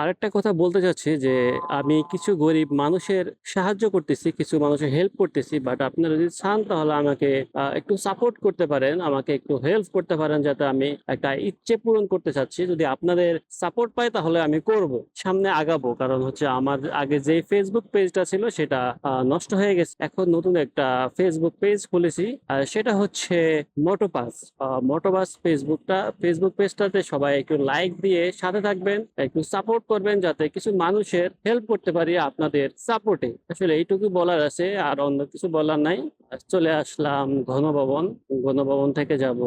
আরেকটা কথা বলতে চাচ্ছি যে, আমি কিছু গরিব মানুষের সাহায্য করতেছি, কিছু মানুষের হেল্প করতেছি বাট আপনারা যদি চান তাহলে আমাকে একটু সাপোর্ট করতে পারেন, আমাকে একটু হেল্প করতে পারেন যাতে আমি একটা ইচ্ছে পূরণ করতে চাচ্ছি। যদি আপনাদের সাপোর্ট পাই তাহলে আমি করব, সামনে আগাবো, কারণ হচ্ছে আমার আগে যে ফেসবুক পেজটা ছিল সেটা নষ্ট হয়ে গেছে। এখন নতুন একটা ফেসবুক পেজ খুলেছি সেটা হচ্ছে মোটোপাস মোটোবাস ফেসবুকটা ফেসবুক পেজটাতে সবাই একটু লাইক দিয়ে সাথে থাকবেন, একটু সাপোর্ট করবেন যাতে কিছু মানুষের হেল্প করতে পারি আপনাদের সাপোর্টে আসলে এইটুকু বলার আছে আর অন্য কিছু বলার নাই। চলে আসলাম ঘনভবন ঘনভবন থেকে যাব।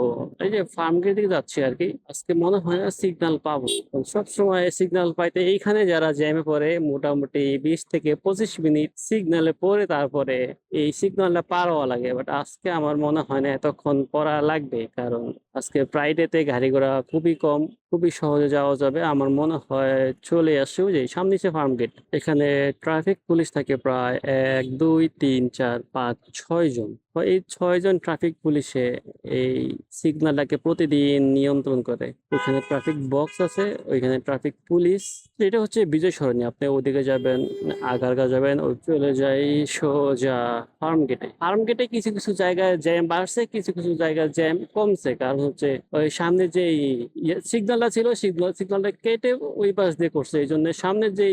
এই যে ফার্ম গেট দিকে যাচ্ছি আর কি, আজকে মনে হয় না সিগন্যাল পাবো সব সময় সিগন্যাল পাইতে এইখানে যারা জ্যামে পড়ে, মোটামুটি বিশ থেকে পঁচিশ মিনিট সিগন্যালে পরে তারপরে এই সিগন্যালটা পার হওয়া লাগে। বাট আজকে আমার মনে হয় না এতক্ষণ পড়া লাগবে। কারণ আজকে ফ্রাইডেতে গাড়ি ঘোড়া খুবই কম, খুবই সহজে যাওয়া যাবে। আমার মনে হয় চলে আসছে যে সামনে সে ফার্ম গেট এখানে ট্রাফিক পুলিশ থাকে প্রায় এক, দুই, তিন, চার, পাঁচ, ছয় জন এই ছয়জন ট্রাফিক পুলিশে এই সিগন্যালটাকে প্রতিদিন নিয়ন্ত্রণ করে। ওইখানে ট্রাফিক বক্স আছে, ওইখানে ট্রাফিক পুলিশ এটা হচ্ছে বিজয় সরণি। আপনি ওদিকে যাবেন, আগারগা যাবেন, ওই চলে যাই সোজা ফার্ম গেটে ফার্ম গেটে কিছু কিছু জায়গায় জ্যাম বাড়ছে, কিছু কিছু জায়গায় জ্যাম কমছে। কারণ হচ্ছে ওই সামনে যে সিগন্যালটা ছিল সিগনাল সিগনালটা কেটে ওই পাশ দিয়ে করছে। এই জন্য সামনে যে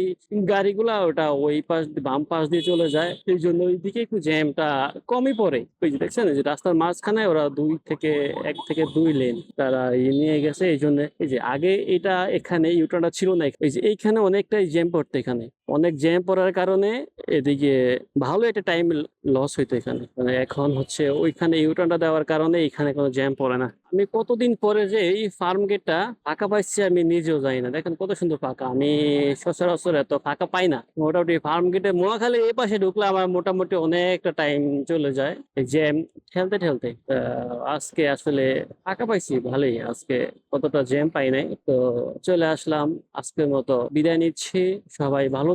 গাড়িগুলা, ওটা ওই পাশ বাম পাশ দিয়ে চলে যায়। এই জন্য ওইদিকে একটু জ্যামটা কমই পড়ে। ওই যে দেখছেন যে রাস্তার মাঝখানে ওরা দুই থেকে, এক থেকে দুই লেন তারা ইয়ে নিয়ে গেছে, এই জন্য, এই যে আগে এটা এখানে ইউটার্নটা ছিল না, এই যে এইখানে অনেকটাই জ্যাম পড়তো এখানে। অনেক জ্যাম পড়ার কারণে এদিকে ভালো একটা টাইম লস হইতো এখানে। মানে এখন হচ্ছে ওইখানে ইউটার্নটা দেওয়ার কারণে এখানে কোনো জ্যাম পড়ে না। আমি কতদিন পরে যে এই ফার্ম গেটটা ফাঁকা পাইছি আমি নিজেও জানি না। দেখেন কত সুন্দর ফাঁকা। আমি সচরাচর এত ফাঁকা পাই না। মোটামুটি ফার্ম গেটে মহাখালী এই পাশে ঢুকলে আমার মোটামুটি অনেকটা টাইম চলে যায়। জ্যাম ঠেলতে ঠেলতে আজকে আসলে ফাঁকা পাইছি, ভালোই। আজকে কতটা জ্যাম পাই নাই। তো চলে আসলাম। আজকের মতো বিদায় নিচ্ছি। সবাই ভালো